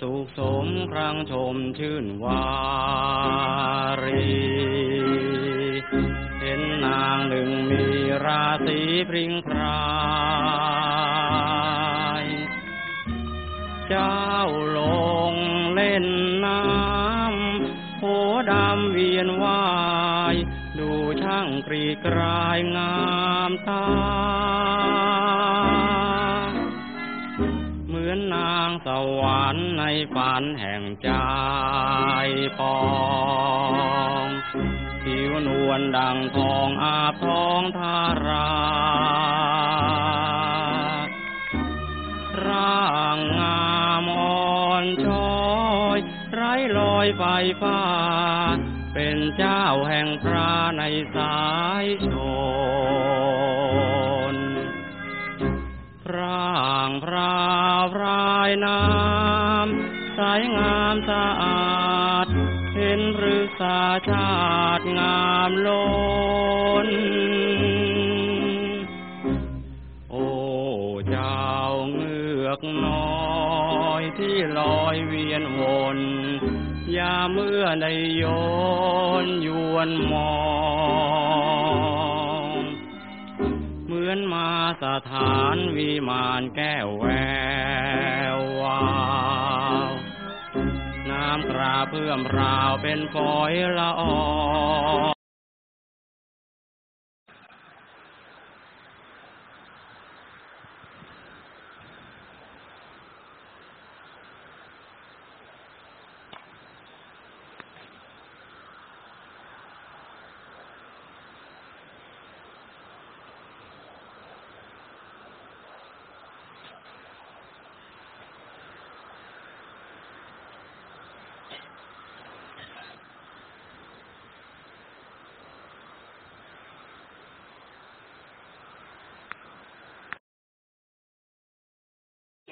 สุขสมครั้งชมชื่นวารี เห็นนางหนึ่งมีราศีพริ้งพรายเจ้าลงเล่นน้ำโหดำเวียนวาย ดูช่างกรีกรายงามตา ฝันแห่งใจปองผิวนวลดังทองอาบทองทาราร่างงามอ่อนช้อยไร้ลอยไฟฟ้า เป็นเจ้าแห่งพระในสายชนำใสงามสะอาด เห็นหรือสาชาติงามล้น โอ้เจ้าเงือกน้อยที่ลอยเวียนวนยาเมื่อได้โยนยวนมองเหมือนมาสถานวิมานแก้วแวววาว กราเพื่อมราวเป็นฝอยละออ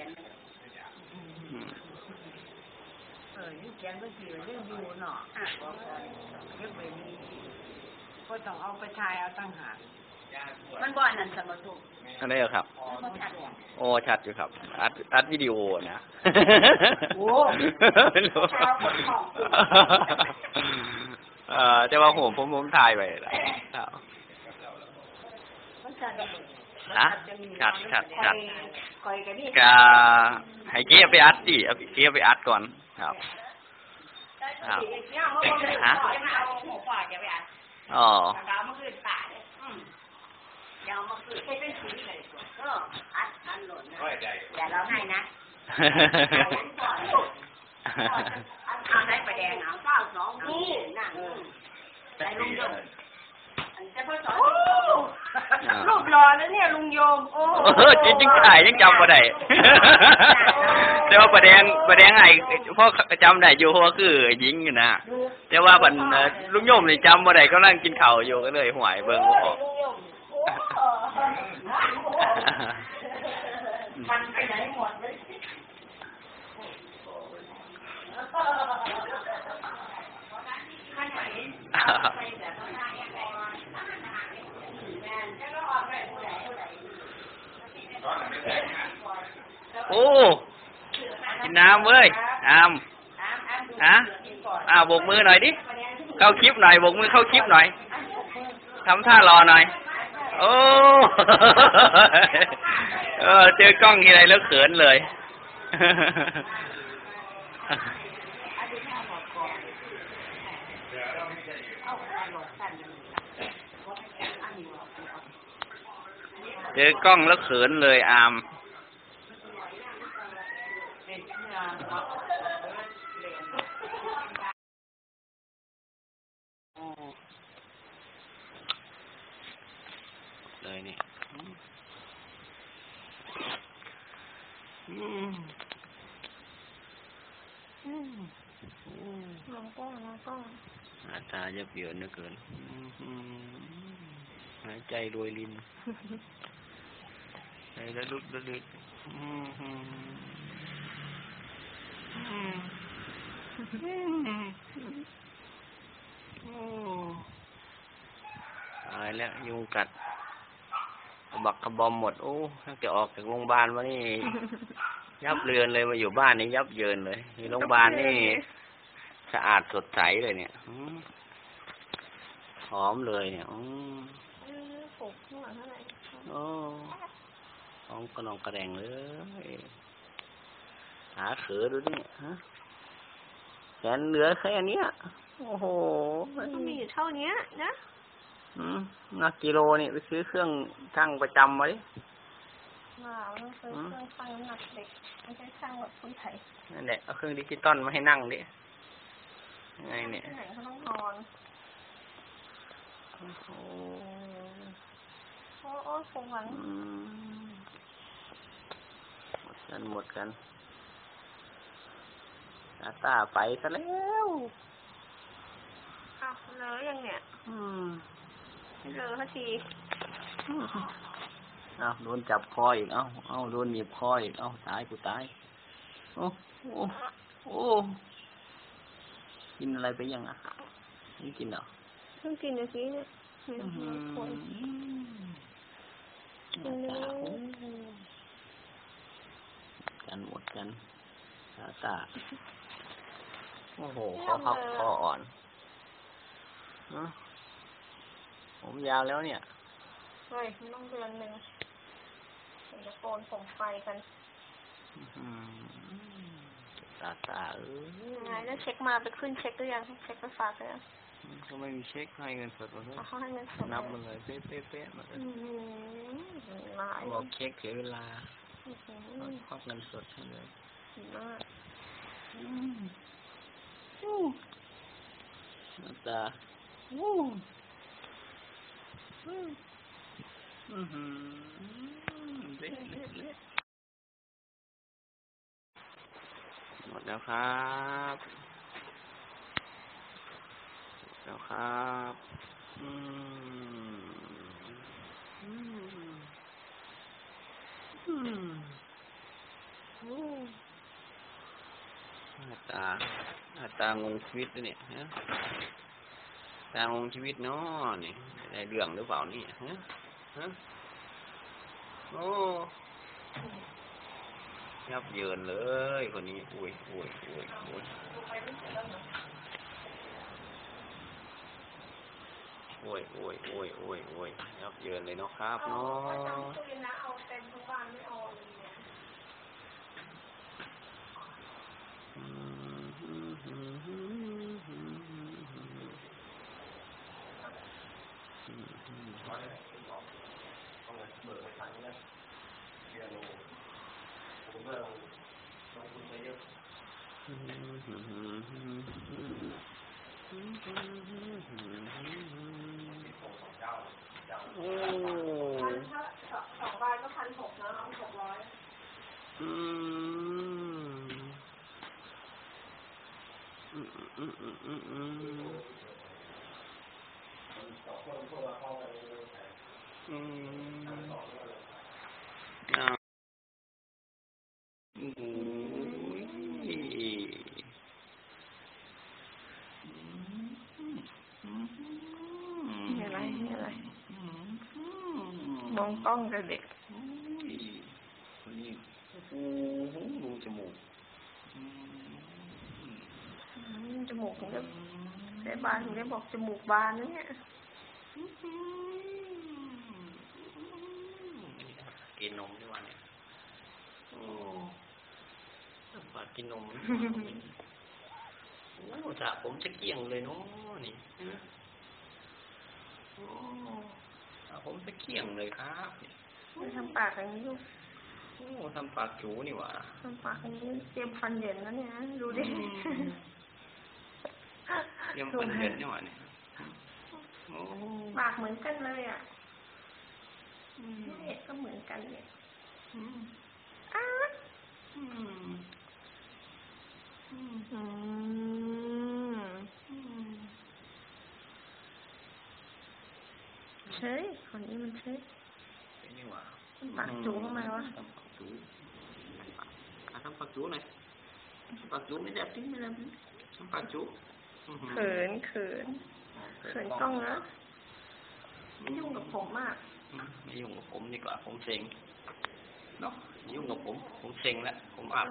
งเออนี่เขียนเมื่อกี้เรื่องอยู่เนาะบอกก่อนเก็บไว้นี่ก็ต้องเอาไปทายเอาตั้งหากมันบ่อนั่นสมทุกอันนี้เหรอครับมันชัดเนี่ยโอ้ ชัดอยู่ครับ อัด อัดวิดีโอนะ โอ้ไม่รู้เช้าคนของเอ่อแต่ว่าผมผมผมถ่ายไปแล้วครับมั นชัดเลยฮะชัดชัดชัดคอยกันนี่ก็ให้เกียร์ไปอัดดิเอาเกียร์ไปอัดก่อนครับครับฮะเอาหัวปอดอย่าไปอ่านอ๋อกาวมาคืนป่าเลยอืมเดี๋ยวเอามาคืนให้เป็นสีเลยก็อัดอันหล่นนะอย่าร้องไห้นะเอาได้ประแดงเอาเก้าสองนี่นั่นใจลุงยง อันจะพ่อสอนรูปหล่อแล้วเนี่ยลุงโยม โอ้เออจริงจริงถ่ายยังจำบ่ได้แต่ว่าประแดงประแดงไอ้พ่อจำได้อยู่เพราะว่าคือหญิงอยู่นะแต่ว่าบันเอ่อลุงโยมนี่จำบ่ได้ก็นั่งกินข้าวอยู่ก็เลยหวยเบิ่งบ่ออกมันไปไหนหมดเลย โอ้กินน้ำเว้ยน้ำฮะอ้าวบกมือหน่อยดิเข้าคลิปหน่อยบกมือเข้าคลิปหน่อยทำท่ารอหน่อย โอ้เออเจอกล้องทีไรแล้วเขินเลยเจอกล้องแล้วเขินเลยอาม เลยนี่อืมลงก้องลงก้องหน้าตาจะเปลี่ยนเหลือเกินหายใจรวยลินใจระลุกระลึกอืม โอ้ตายแล้วยุงกัดเอาบักกระบอมหมด โอ้ตั้งแต่ออกจากโรงพยาบาลมานี่ ยับเรือนเลยมาอยู่บ้านนี่ยับเยินเลยอยู่โรงพยาบาลนี่ สะอาดสดใสเลยเนี่ยอืมหอมเลยเนี่ยอืมเออปลูกข้างหลังเท่าไหร่โอ้หอมกระนองกระแดงเลย หาเขือดูนี่ฮะแขนเหลือแค่เนี้ย โอ้โหมันก็มีอยู่เท่านี้นะอืมนักกิโลนี่ไปซื้อเครื่องช่างประจำมาดิมามันซื้อเครื่องชั่งน้ำหนักเด็กไม่ใช่ชั่งแบบคนไทยนั่นแหละเอาเครื่องดิจิตอลมาให้นั่งดิยังไงเนี่ยที่ไหนเขาต้องนอนโอ้โหโอ้โอ้คงหวังอืมหมดกันหมดกัน ตาตาไปซะแล้วอ้าวเลอะยังเนี่ย อืมไม่เลอะสักทีเอาโดนจับคออีก เอาเอาโดนหนีบคออีก เอาตายกูตาย โอ้โอ้โอ้กินอะไรไปยังอะไม่กินเหรอเพิ่งกินเมื่อกี้เนี่ยเนี่ยอื้อหืมันอคนกินเลยกันหมดกันตาตา โอ้โหคอพับคออ่อนฮะผมยาวแล้วเนี่ยเฮ้ยมันต้องเดือนหนึ่งเดี๋ยวจะโกนผมไฟกันอื้อหือตาตาเอ้ยยังไงแล้วเช็คมาไปขึ้นเช็คหรือยังเช็คไปฝากหรือยังเขาไม่มีเช็คให้เงินสดมาด้วยเอาเขาให้เงินสดนับมันเลยเป๊ะเป๊ะเป๊ะมาเลยอืมหลายบอกเช็คเสียเวลาอื้อหือควักเงินสดให้เลยดีมากห น้าตาอู้อื้อหือเละเละเละหมดแล้วครับหมดแล้วครับ อืมอืมอืมอืมหน้าตาหน้า ตางงชีวิตนะเนี่ยฮะตางงชีวิตเนาะนี่ได้เรื่องหรือเปล่านี่ฮะฮะโอ้ยับเยินเลยคนนี้ อุ้ยอุ้ยอุ้ยอุ้ยโอ้ยโอ้ยโอ้ยโอ้ยโอ้ยยับเยินเลยเนาะครับเนาะ ตู้เย็นนะเอาเต็มทุกบ้านไม่เยเนี่ยโอ้ถ้าสองใบก็พันหกนะหกร้อยอืมอืมอืมอืมอืมอืมอืมอ่าโอ้ย มีอะไรมีอะไร ม องกล้องกับเด็กโอ้ยคนนี้โอ้โหดูจมูกอืมอืมจมูกถึงได้ได้บานถึงได้บอกจมูกบานนะเนี่ยกินนมด้วยเนี่ยโอ้ฝากกินนมโอ้สระผมจะเกลี้ยงเลยเนาะนี่ฮะโอ้สระ ผมจะเกลี้ยงเลยครับนี่ไม่ทำปากอย่างนี้ลูกโอ้ทำปากจูนี่หว่าทำปากอย่างนี้เตรียมฟันเหยินแล้วเนี่ยนะดูดิเตรียมฟันเหยินนี่หว่าเนี่ยโอ้ปากเหมือนกันเลยอะเนี่ยก็เหมือนกันเนี่ยอืมอ้าวอืมอืมอืม อืม เฉยคนนี้มันเฉยเป็นนี่หว่าปากจูทำไมวะทำปากจูอะทำปากจูหน่อยปากจูไม่ได้ทิ้งไม่ได้ทิ้งทำปากจูอื้อหือเขินเขินเขินกล้องนะไม่ยุ่งกับผมมากอืมไม่ยุ่งกับผมดีกว่าผมเซ็งเนาะยุ่งกับผม ผมเซ็งแล้วผมอาบ